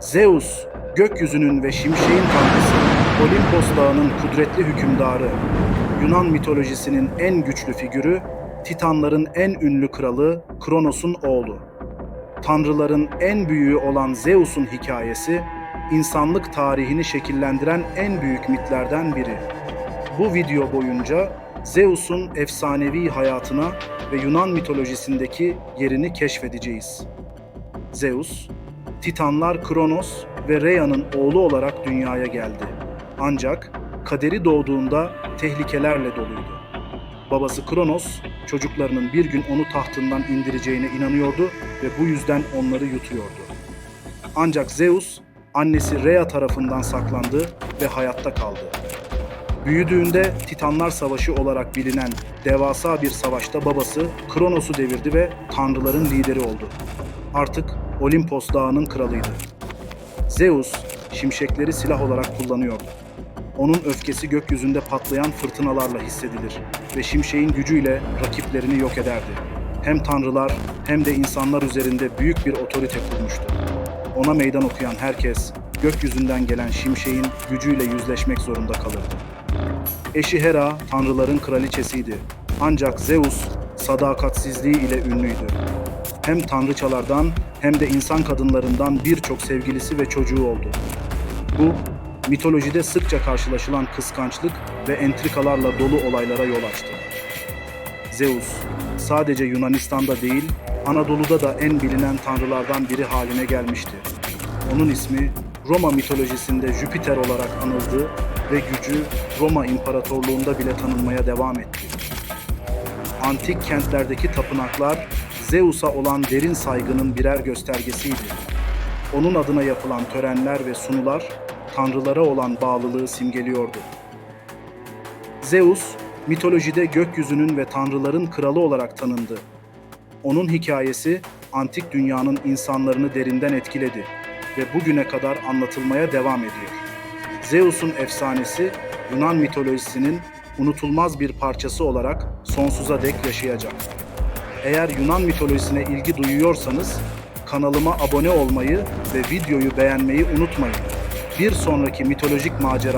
Zeus, gökyüzünün ve şimşeğin tanrısı, Olimpos dağının kudretli hükümdarı, Yunan mitolojisinin en güçlü figürü, Titanların en ünlü kralı Kronos'un oğlu. Tanrıların en büyüğü olan Zeus'un hikayesi, insanlık tarihini şekillendiren en büyük mitlerden biri. Bu video boyunca Zeus'un efsanevi hayatına ve Yunan mitolojisindeki yerini keşfedeceğiz. Zeus, Titanlar Kronos ve Rhea'nın oğlu olarak dünyaya geldi. Ancak kaderi doğduğunda tehlikelerle doluydu. Babası Kronos, çocuklarının bir gün onu tahtından indireceğine inanıyordu ve bu yüzden onları yutuyordu. Ancak Zeus, annesi Rhea tarafından saklandı ve hayatta kaldı. Büyüdüğünde Titanlar Savaşı olarak bilinen devasa bir savaşta babası Kronos'u devirdi ve tanrıların lideri oldu. Artık Olimpos dağının kralıydı. Zeus şimşekleri silah olarak kullanıyordu. Onun öfkesi gökyüzünde patlayan fırtınalarla hissedilir ve şimşeğin gücüyle rakiplerini yok ederdi. Hem tanrılar hem de insanlar üzerinde büyük bir otorite kurmuştu. Ona meydan okuyan herkes gökyüzünden gelen şimşeğin gücüyle yüzleşmek zorunda kalırdı. Eşi Hera tanrıların kraliçesiydi. Ancak Zeus sadakatsizliği ile ünlüydü. Hem tanrıçalardan hem de insan kadınlarından birçok sevgilisi ve çocuğu oldu. Bu mitolojide sıkça karşılaşılan kıskançlık ve entrikalarla dolu olaylara yol açtı. Zeus sadece Yunanistan'da değil, Anadolu'da da en bilinen tanrılardan biri haline gelmişti. Onun ismi Roma mitolojisinde Jüpiter olarak anıldı ve gücü Roma İmparatorluğunda bile tanınmaya devam etti. Antik kentlerdeki tapınaklar Zeus'a olan derin saygının birer göstergesiydi. Onun adına yapılan törenler ve sunular tanrılara olan bağlılığı simgeliyordu. Zeus, mitolojide gökyüzünün ve tanrıların kralı olarak tanındı. Onun hikayesi antik dünyanın insanlarını derinden etkiledi ve bugüne kadar anlatılmaya devam ediyor. Zeus'un efsanesi Yunan mitolojisinin unutulmaz bir parçası olarak sonsuza dek yaşayacak. Eğer Yunan mitolojisine ilgi duyuyorsanız kanalıma abone olmayı ve videoyu beğenmeyi unutmayın. Bir sonraki mitolojik macera